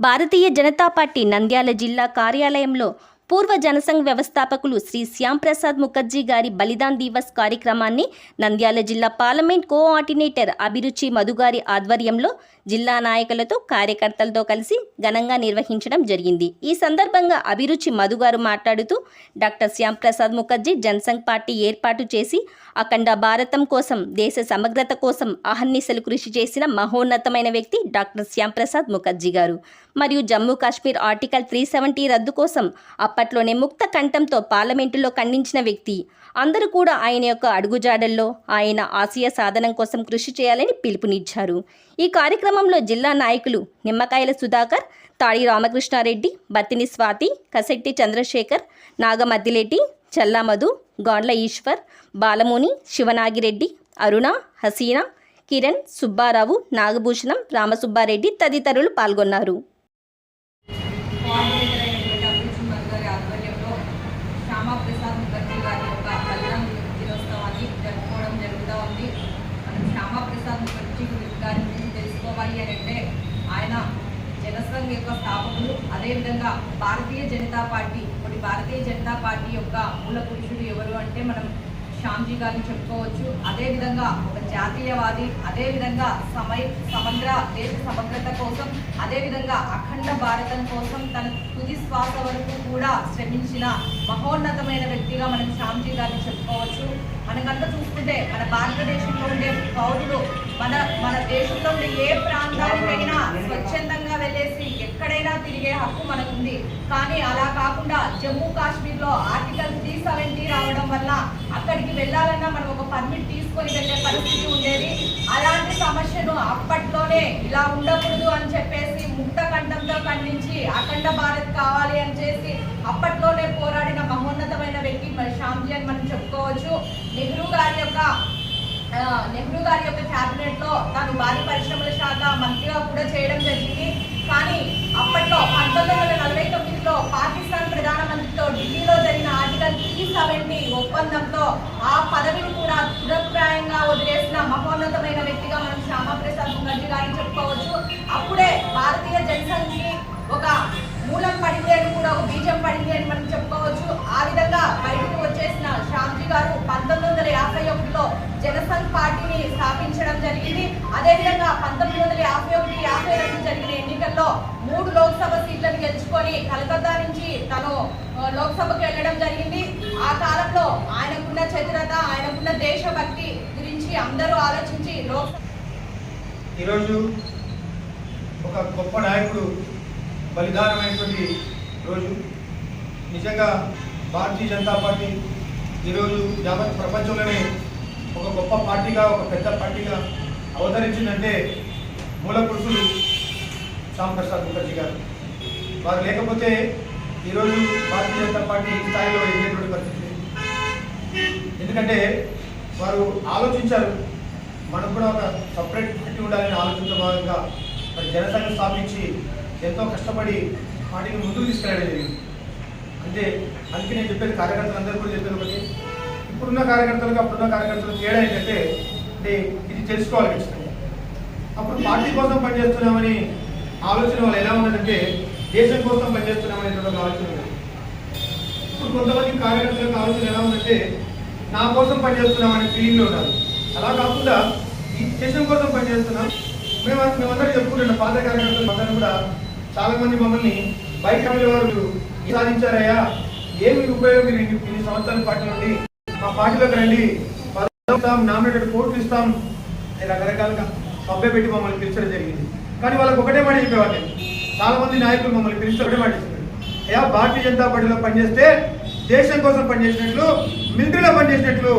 Bharatiya Janata party Nandyal జిల్లా కార్యాలయంలో పూర్వ జనసంఘ్ వ్యవస్థాపకులు శ్రీ శ్యాంప్రసాద్ ముఖర్జీ గారి బలిదాన్ దివస్ కార్యక్రమాన్ని నంద్యాల జిల్లా పార్లమెంట్ కోఆర్డినేటర్ అభిరుచి మధుగారి ఆధ్వర్యంలో జిల్లా నాయకులతో కార్యకర్తలతో కలిసి ఘనంగా నిర్వహించడం జరిగింది. ఈ సందర్భంగా అభిరుచి మధుగారు మాట్లాడుతూ డాక్టర్ శ్యాంప్రసాద్ ముఖర్జీ జనసంఘ్ పార్టీ ఏర్పాటు చేసి అఖండ భారతం కోసం దేశ సమగ్రత కోసం అహర్నిశలు కృషి చేసిన మహోన్నతమైన వ్యక్తి డాక్టర్ శ్యాంప్రసాద్ ముఖర్జీ గారు. మరియు Jammu Kashmir article three seventy రద్దు కోసం అప్పట్లోనే ముక్త కంఠంతో పార్లమెంటులో ఖండించిన వ్యక్తి. అందరూ కూడా ఆయన యొక్క అడుగుజాడల్లో ఆయన ఆశయ సాధనం కోసం కృషి చేయాలని పిలుపునిచ్చారు. ఈ కార్యక్రమంలో జిల్లా నాయకులు నిమ్మకాయల సుధాకర్ తాడి రామకృష్ణారెడ్డి బత్తిని స్వాతి కసెట్టి చంద్రశేఖర్ నాగమద్దిలేటి చల్లామధు గాండ్ల ఈశ్వర్ బాలముని శివనాగిరెడ్డి అరుణ హసీనా కిరణ్ సుబ్బారావు నాగభూషణం రామసుబ్బారెడ్డి తదితరులు పాల్గొన్నారు కోఆర్డినేటర్ అయినటువంటి అభిరుచి మధు గారి ఆధ్వర్యంలో శ్యామాప్రసాద్ ముఖర్జీ గారి యొక్క బలిదాన దినోత్సవాన్ని జరుపుకోవడం జరుగుతూ ఉంది మనం శ్యామాప్రసాద్ ముఖర్జీ గారి గురించి తెలుసుకోవాలి అని అంటే ఆయన జనసంఘ్ యొక్క స్థాపకులు అదేవిధంగా భారతీయ జనతా పార్టీ. ఇప్పుడు భారతీయ జనతా పార్టీ యొక్క మూల పురుషుడు ఎవరు అంటే మనం శ్యామ్జీ గారిని చెప్పుకోవచ్చు. అదేవిధంగా ఒక జాతీయవాది అదేవిధంగా సమయ సమగ్ర దేశ సమగ్రత కోసం అదేవిధంగా అఖండ భారతం కోసం తన తుది శ్వాస వరకు కూడా శ్రమించిన మహోన్నతమైన వ్యక్తిగా మనం శ్యామ్జీ గారిని చెప్పుకోవచ్చు. మనకంతా చూసుకుంటే మన భారతదేశంలో ఉండే పౌరులు మన మన దేశంలో ఏ ప్రాంతానికైనా స్వచ్ఛందంగా వెళ్ళేసి ఎక్కడైనా తిరిగే హక్కు మనకుంది. కానీ అలా కాకుండా జమ్మూ కాశ్మీర్లో ఆర్టికల్ త్రీ సెవెంటీ రావడం వల్ల అక్కడికి వెళ్ళాలన్నా మనం ఒక పర్మిట్ తీసుకొని వెళ్ళే పరిస్థితి ఉండేది. అలాంటి సమస్యను అప్పట్లోనే ఇలా ఉండకూడదు అని చెప్పేసి ముక్త ఖండంతో ఖండించి అఖండ భారత్ కావాలి అని చేసి అప్పట్లోనే పోరాడిన మహోన్నతమైన వ్యక్తి మరి శ్యామ్జీ అని మనం చెప్పుకోవచ్చు. నెహ్రూ గారి యొక్క నెహ్రూ గారి యొక్క క్యాబినెట్లో తాను భారీ పరిశ్రమల శాఖ మంత్రిగా కూడా చేయడం జరిగింది. కానీ అప్పట్లో పంతొమ్మిది వందల నలభై తొమ్మిదిలో పాకిస్తాన్ ప్రధానమంత్రితో ఢిల్లీలో జరిగిన ఆర్టికల్ త్రీ సెవెంటీ ఒప్పందంతో ఆ పదవిని కూడా తురప్రాయంగా వదిలేసిన మహోన్నతమైన వ్యక్తిగా మనం శ్యామప్రసాద్ ముఖర్జీ గారిని చెప్పుకోవచ్చు. అప్పుడే భారతీయ జనసంఘ్కి ఒక మూలం పడింది అని కూడా ఒక బీజం పడింది అని మనం చెప్పుకోవచ్చు. ఆ విధంగా బయటకు వచ్చేసిన శ్యామ్జీ గారు పంతొమ్మిది వందల యాభై ఒకటిలో జనసంఘ్ పార్టీని స్థాపించడం జరిగింది అదేవిధంగా పంతొమ్మిది వందల యాభై ఒకటి యాభై రెండు జరిగిన ఎన్నికల్లో మూడు లోక్సభ సీట్లను గెలుచుకొని కలకత్తా నుంచి తను లోక్సభకు వెళ్ళడం జరిగింది. ఆ కాలంలో ఆయనకున్న చతురత ఆయనకున్న దేశభక్తి గురించి అందరూ ఆలోచించి లోక్సభ ఈరోజు ఒక గొప్ప నాయకుడు బలిదానమైనటువంటి రోజు. నిజంగా భారతీయ జనతా పార్టీ ఈరోజు యావత్ ప్రపంచంలోనే ఒక గొప్ప పార్టీగా ఒక పెద్ద పార్టీగా అవతరించిందంటే మూల పురుషులు శ్యామ్ ప్రసాద్ ముఖర్జీ గారు. వారు లేకపోతే ఈరోజు భారతీయ జనతా పార్టీ ఈ స్థాయిలో ఎదిగేటువంటి పరిస్థితి ఎందుకంటే వారు ఆలోచించారు మనకు కూడా ఒక సపరేట్ పార్టీ ఉండాలని ఆలోచనతో భాగంగా మరి జనసంఘం స్థాపించి ఎంతో కష్టపడి పార్టీని ముందుకు తీసుకెళ్ళడం జరిగింది. అంటే అందుకే నేను చెప్పేది కార్యకర్తలు అందరూ కూడా చెప్పేది ఒకటి. ఇప్పుడున్న కార్యకర్తలకు అప్పుడున్న కార్యకర్తలకు తేడా ఏంటంటే అంటే ఇది తెలుసుకోవాలి ఖచ్చితంగా అప్పుడు పార్టీ కోసం పనిచేస్తున్నామని ఆలోచన వాళ్ళు ఎలా ఉన్నదంటే దేశం కోసం పనిచేస్తున్నామనేటువంటి ఒక ఆలోచన ఇప్పుడు కొంతమంది కార్యకర్తలకు ఆలోచన ఎలా ఉందంటే నా కోసం పనిచేస్తున్నామనే ఫీలింగ్లో ఉన్నారు. అలా కాకుండా ఈ దేశం కోసం పనిచేస్తున్నాం మేము మేమందరూ చెప్పుకుంటున్నాం పాత కార్యకర్తలు అందరూ కూడా చాలామంది మమ్మల్ని బయట వారు సాధించారయ్యా? ఏమి ఉపయోగం? మీరు ఇన్ని సంవత్సరాల పార్టీ నుండి మా పార్టీలోకి రండి. నామినేటెడ్ కోర్టులు ఇస్తాం. రకరకాలుగా సభ్య పెట్టి మమ్మల్ని పిలిచడం జరిగింది. కానీ వాళ్ళకి ఒకటే మాట చెప్పేవాళ్ళు చాలా మంది నాయకులు మమ్మల్ని పిలిచి ఒకటే మాట చెప్పారు. అయ్యా భారతీయ జనతా పార్టీలో పనిచేస్తే దేశం కోసం పనిచేసినట్లు మిలిటరీలో పనిచేసినట్లు